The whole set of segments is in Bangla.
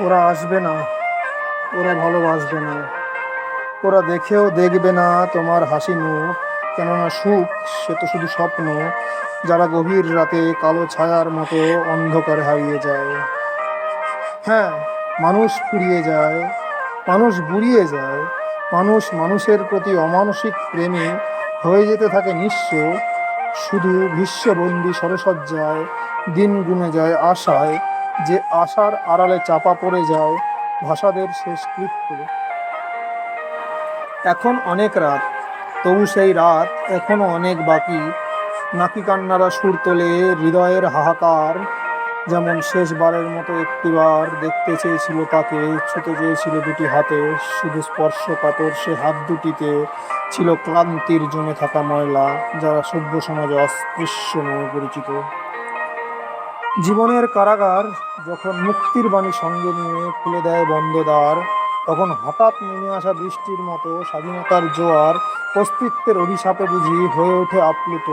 ওরা আসবে না, ওরা ভালোবাসবে না। ওরা দেখেও দেখবে না তোমার হাসি মুখ, কেননা সুখ সে তো শুধু স্বপ্ন, যারা গভীর রাতে কালো ছায়ার মতো অন্ধকারে হারিয়ে যায়। হ্যাঁ মানুষ ফুরিয়ে যায়, মানুষ বুড়িয়ে যায়, মানুষ মানুষের প্রতি অমানসিক প্রেমে হয়ে যেতে থাকে নিঃস্ব শুধু বিশ্ববন্দি সরসজ্জায় দিন গুনে যায় আশায় যে আশার আড়ালে চাপা পড়ে যায় ভাষাদের শেষ কৃত্য। এখন অনেক রাত, তবু সেই রাত এখনও অনেক বাকি। নাকি কান্নারা সুর তোলে হৃদয়ের হাহাকার, যেমন শেষবারের মতো একটিবার দেখতে চেয়েছিল তাকে, ছুতে চেয়েছিল দুটি হাতে। শুধু স্পর্শ স্পর্শকাতর সে হাত দুটিতে ছিল ক্লান্তির জমে থাকা ময়লা, যারা সভ্য সমাজে অস্পৃশ্য নামে পরিচিত। জীবনের কারাগার যখন মুক্তির বাণী সঙ্গে নিয়ে খুলে দেয় বন্ধ দ্বার তখন হঠাৎ নেমে আসা বৃষ্টির মতো স্বাধীনতার জোয়ার অস্তিত্বের অভিশাপে বুঝি হয়ে ওঠে আপ্লুত।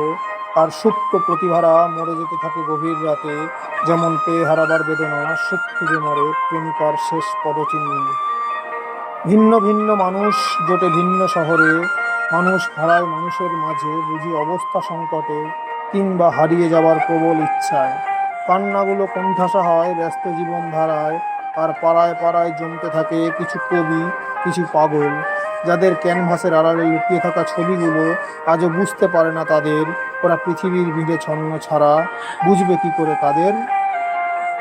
আর সুপ্ত প্রতিভারা মরে যেতে থাকে গভীর রাতে, যেমন পেয়ে হারাবার বেদনা সুখ খুঁজে মরে প্রেমিকার শেষ পদচিহ্ন। ভিন্ন ভিন্ন মানুষ জোটে ভিন্ন শহরে, মানুষ হারায় মানুষের মাঝে বুঝি অবস্থা সংকটে, কিংবা হারিয়ে যাবার প্রবল ইচ্ছায়। কান্নাগুলো কণ্ঠাসা হয় ব্যস্ত জীবনধারায়, আর পাড়ায় পাড়ায় জমতে থাকে কিছু কবি, কিছু পাগল, যাদের ক্যানভাসের আড়ালে লুকিয়ে থাকা ছবিগুলো আজও বুঝতে পারে না তাদের। ওরা পৃথিবীর ভিড়ে ছন্ন ছাড়া বুঝবে কি করে তাদের?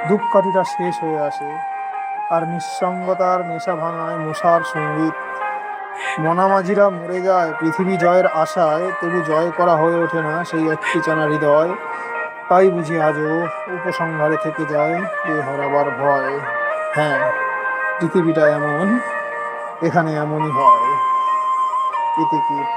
ধূপকাঠিটা শেষ হয়ে আসে, আর নিঃসঙ্গতার নেশা ভাঙায় মশার সংগীত। মনামাঝিরা মরে যায়, পৃথিবী জয়ের আশায় তবু জয় করা হয়ে ওঠে না সেই একটি চানা হৃদয়। তাই বুঝি আজও উপসংহারে থেকে যায়, এ হারাবার ভয়। হ্যাঁ পৃথিবীটা এমন, এখানে এমনই হয়। ইতি কীট